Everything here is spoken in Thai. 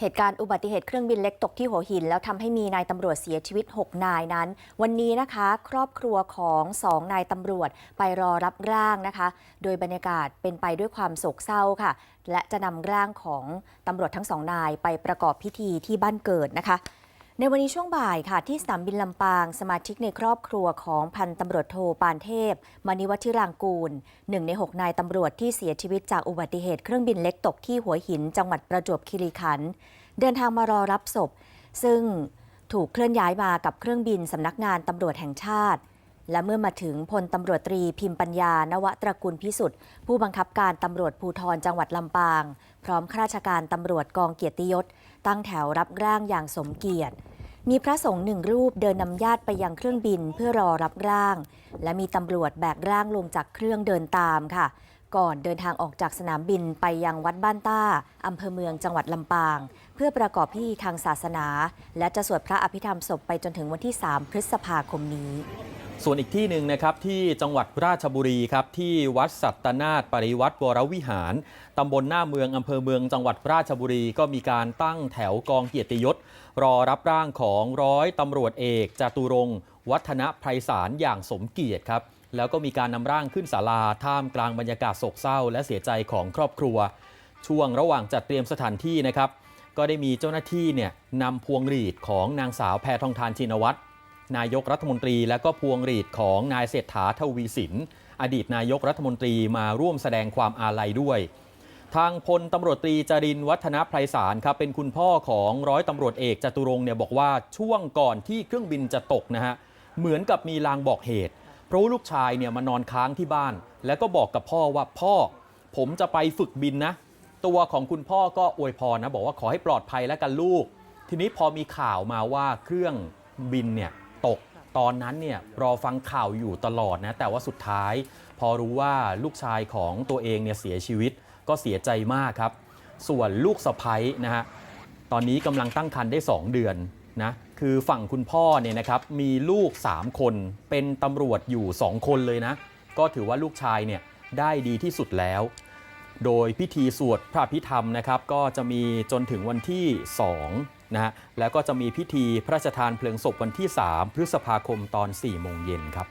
เหตุการณ์อุบัติเหตุเครื่องบินเล็กตกที่หัวหิน แล้วทำให้มีนายตำรวจเสียชีวิต 6 นายนั้น วันนี้นะคะ ครอบครัวของ 2 นายตำรวจไปรอรับร่างนะคะ โดยบรรยากาศเป็นไปด้วยความโศกเศร้าค่ะ และจะนำร่างของตำรวจทั้งสองนายไปประกอบพิธีที่บ้านเกิดนะคะ ในวันนี้ช่วงบ่ายค่ะที่สนามบินลำปาง สมาชิกในครอบครัวของพันตำรวจโทปานเทพ มณิวัชิรางกูลหนึ่งใน 6 นายตำรวจที่เสียชีวิตจากอุบัติเหตุเครื่องบินเล็กตกที่หัวหินจังหวัดประจวบคีรีขันธ์เดินทางมารอรับศพ ซึ่งถูกเคลื่อนย้ายมากับเครื่องบินสำนักงานตำรวจแห่งชาติ และเมื่อมาถึงพลตำรวจตรีพิมพ์ปัญญานวตระกุลพิสุทธิ์ ผู้บังคับการตำรวจภูธรจังหวัดลำปาง พร้อมข้าราชการตำรวจกองเกียรติยศ ตั้งแถวรับร่างอย่างสมเกียรติ มีพระสงฆ์หนึ่งรูปเดินนำญาติไปยังเครื่องบินเพื่อรอรับร่าง และมีตำรวจแบกร่างลงจากเครื่องเดินตามค่ะ ก่อนเดินทางออกจากสนามบินไปยังวัดบ้านต้าอำเภอเมืองจังหวัดลำปาง เพื่อประกอบพิธีทางศาสนา และจะสวดพระอภิธรรมศพไปจนถึงวันที่ 3 พฤษภาคมนี้ ส่วนอีกที่หนึ่งนะครับที่จังหวัดราชบุรีครับที่วัดสัตนาถปริวัติวรวิหาร ตำบลหน้าเมืองอำเภอเมืองจังหวัดราชบุรีก็มีการตั้งแถวกองเกียรติยศ รอรับร่างของร้อยตำรวจเอกจตุรงวัฒนไพศาลอย่างสมเกียรติครับแล้วก็มีการนำร่างขึ้นศาลาท่ามกลางบรรยากาศโศกเศร้า และเสียใจของครอบครัว ช่วงระหว่างจัดเตรียมสถานที่นะครับก็ได้มีเจ้าหน้าที่เนี่ยนำพวงหรีดของนางสาวแพทองทานชินวัตร นายกรัฐมนตรี และก็พวงหรีดของนายเศรษฐาทวีสิน อดีตนายกรัฐมนตรีมาร่วมแสดงความอาลัยด้วย ทางพลตำรวจตรีจรินวัฒนไพศาลครับเป็นคุณพ่อของร้อยตำรวจเอกจตุรงเนี่ยบอกว่าช่วงก่อนที่เครื่องบินจะตกนะฮะเหมือนกับมีลางบอกเหตุ เพราะลูกชายเนี่ยมานอนค้างที่บ้าน แล้วก็บอกกับพ่อว่าพ่อ ผมจะไปฝึกบินนะตัวของคุณพ่อก็อวยพรนะบอกว่าขอให้ปลอดภัยแล้วกันลูก ทีนี้พอมีข่าวมาว่าเครื่องบินเนี่ย ตก ตอนนั้นเนี่ยรอฟังข่าวอยู่ตลอดนะ แต่ว่าสุดท้าย พอรู้ว่าลูกชายของตัวเองเนี่ยเสียชีวิตก็เสียใจมากครับ ส่วนลูกสะพ้ยนะฮะตอนนี้กำลังตั้งครรภ์ได้ 2 เดือนนะคือฝั่งคุณพ่อเนี่ยนะครับมีลูก 3 คนเป็นตำรวจอยู่ 2 คนเลยนะ ก็ถือว่าลูกชายเนี่ยได้ดีที่สุดแล้ว โดยพิธีสวดพระพิธรรมนะครับ ก็จะมีจนถึงวันที่ 2 นะฮะแล้วก็จะมีพิธีพระราชทานเพลิงศพวันที่ 3 พฤษภาคมตอน4โมงเย็นครับ